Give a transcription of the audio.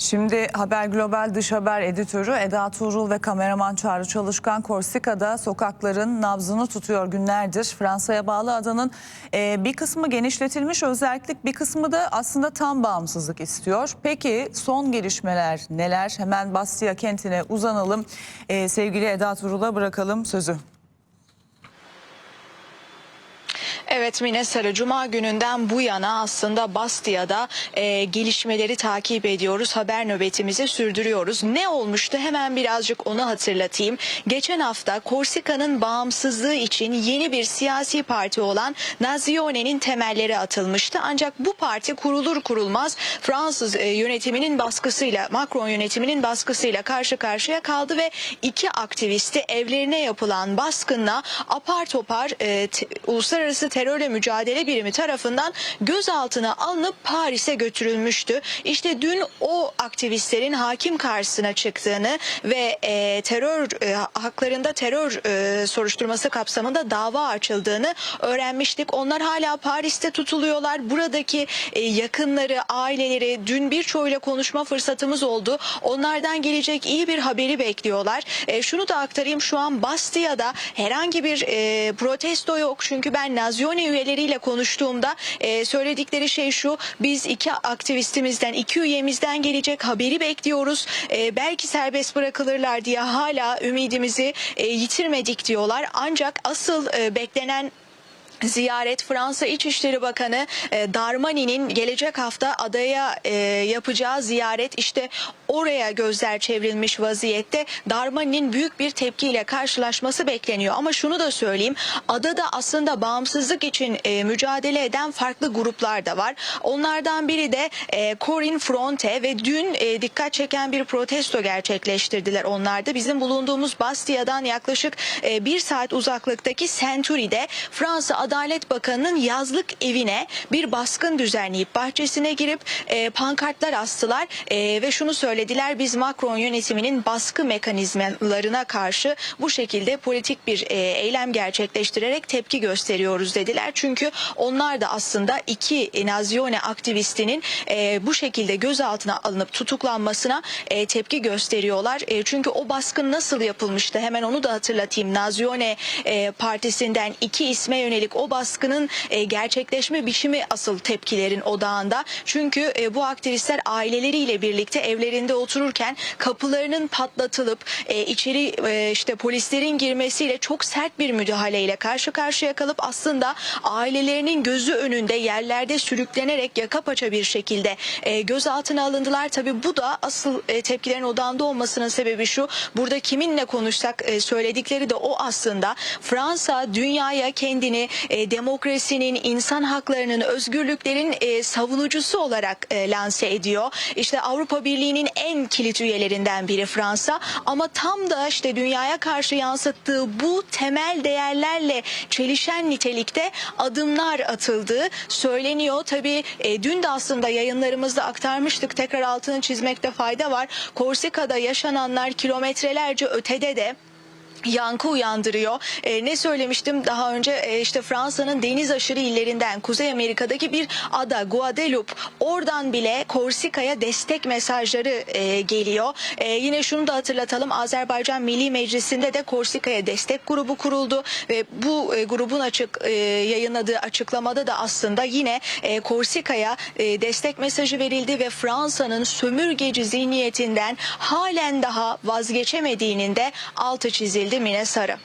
Şimdi Haber Global Dış Haber Editörü Eda Tuğrul ve kameraman Çağrı Çalışkan Korsika'da sokakların nabzını tutuyor günlerdir. Fransa'ya bağlı adanın e, bir kısmı genişletilmiş özellik bir kısmı da aslında tam bağımsızlık istiyor. Peki son gelişmeler neler? Hemen Bastia kentine uzanalım. E, sevgili Eda Tuğrul'a bırakalım sözü. Evet Mine Sarı Cuma gününden bu yana aslında Bastia'da e, gelişmeleri takip ediyoruz. Haber nöbetimizi sürdürüyoruz. Ne olmuştu hemen birazcık onu hatırlatayım. Geçen hafta Korsika'nın bağımsızlığı için yeni bir siyasi parti olan Nazione'nin temelleri atılmıştı. Ancak bu parti kurulur kurulmaz Fransız e, yönetiminin baskısıyla Macron yönetiminin baskısıyla karşı karşıya kaldı ve iki aktivisti evlerine yapılan baskınla apar topar e, uluslararası terörle mücadele birimi tarafından gözaltına alınıp Paris'e götürülmüştü. İşte dün o aktivistlerin hakim karşısına çıktığını ve e, terör e, haklarında terör e, soruşturması kapsamında dava açıldığını öğrenmiştik. Onlar hala Paris'te tutuluyorlar. Buradaki e, yakınları, aileleri dün birçoğuyla konuşma fırsatımız oldu. Onlardan gelecek iyi bir haberi bekliyorlar. E, şunu da aktarayım şu an Bastia'da herhangi bir e, protesto yok. Çünkü ben Nazione üyeleriyle konuştuğumda e, söyledikleri şey şu. Biz iki aktivistimizden, iki üyemizden gelecek haberi bekliyoruz. E, belki serbest bırakılırlar diye hala ümidimizi e, yitirmedik diyorlar. Ancak asıl e, beklenen ziyaret Fransa İçişleri Bakanı e, Darmanin'in gelecek hafta adaya e, yapacağı ziyaret işte oraya gözler çevrilmiş vaziyette Darmanin'in büyük bir tepkiyle karşılaşması bekleniyor. Ama şunu da söyleyeyim adada aslında bağımsızlık için e, mücadele eden farklı gruplar da var. Onlardan biri de Corin Fronte ve dün dikkat çeken bir protesto gerçekleştirdiler onlar da. Bizim bulunduğumuz Bastia'dan yaklaşık bir saat uzaklıktaki Centuri'de Fransa Adalet Bakanı'nın yazlık evine bir baskın düzenleyip bahçesine girip e, pankartlar astılar e, ve şunu söylediler biz Macron yönetiminin baskı mekanizmalarına karşı bu şekilde politik bir e, eylem gerçekleştirerek tepki gösteriyoruz dediler. Çünkü onlar da aslında iki Nazione aktivistinin e, bu şekilde gözaltına alınıp tutuklanmasına e, tepki gösteriyorlar. E, çünkü o baskın nasıl yapılmıştı hemen onu da hatırlatayım. Nazione e, partisinden iki isme yönelik o baskının e, gerçekleşme biçimi asıl tepkilerin odağında. Çünkü e, bu aktivistler aileleriyle birlikte evlerinde otururken kapılarının patlatılıp e, içeri e, işte polislerin girmesiyle çok sert bir müdahaleyle karşı karşıya kalıp aslında ailelerinin gözü önünde yerlerde sürüklenerek yaka paça bir şekilde e, gözaltına alındılar. Tabii bu da asıl e, tepkilerin odağında olmasının sebebi şu. Burada kiminle konuşsak e, söyledikleri de o aslında. Fransa dünyaya kendini e, demokrasinin, insan haklarının, özgürlüklerin e, savunucusu olarak e, lanse ediyor. İşte Avrupa Birliği'nin en kilit üyelerinden biri Fransa ama tam da işte dünyaya karşı yansıttığı bu temel değerlerle çelişen nitelikte adımlar atıldığı söyleniyor. Tabii e, dün de aslında yayınlarımızda aktarmıştık. Tekrar altını çizmekte fayda var. Korsika'da yaşananlar kilometrelerce ötede de yankı uyandırıyor. E, ne söylemiştim daha önce e, işte Fransa'nın deniz aşırı illerinden Kuzey Amerika'daki bir ada Guadeloupe oradan bile Korsika'ya destek mesajları e, geliyor. E, yine şunu da hatırlatalım Azerbaycan Milli Meclisi'nde de Korsika'ya destek grubu kuruldu ve bu e, grubun açık e, yayınladığı açıklamada da aslında yine e, Korsika'ya e, destek mesajı verildi ve Fransa'nın sömürgeci zihniyetinden halen daha vazgeçemediğinin de altı çizildi Mine Sarı.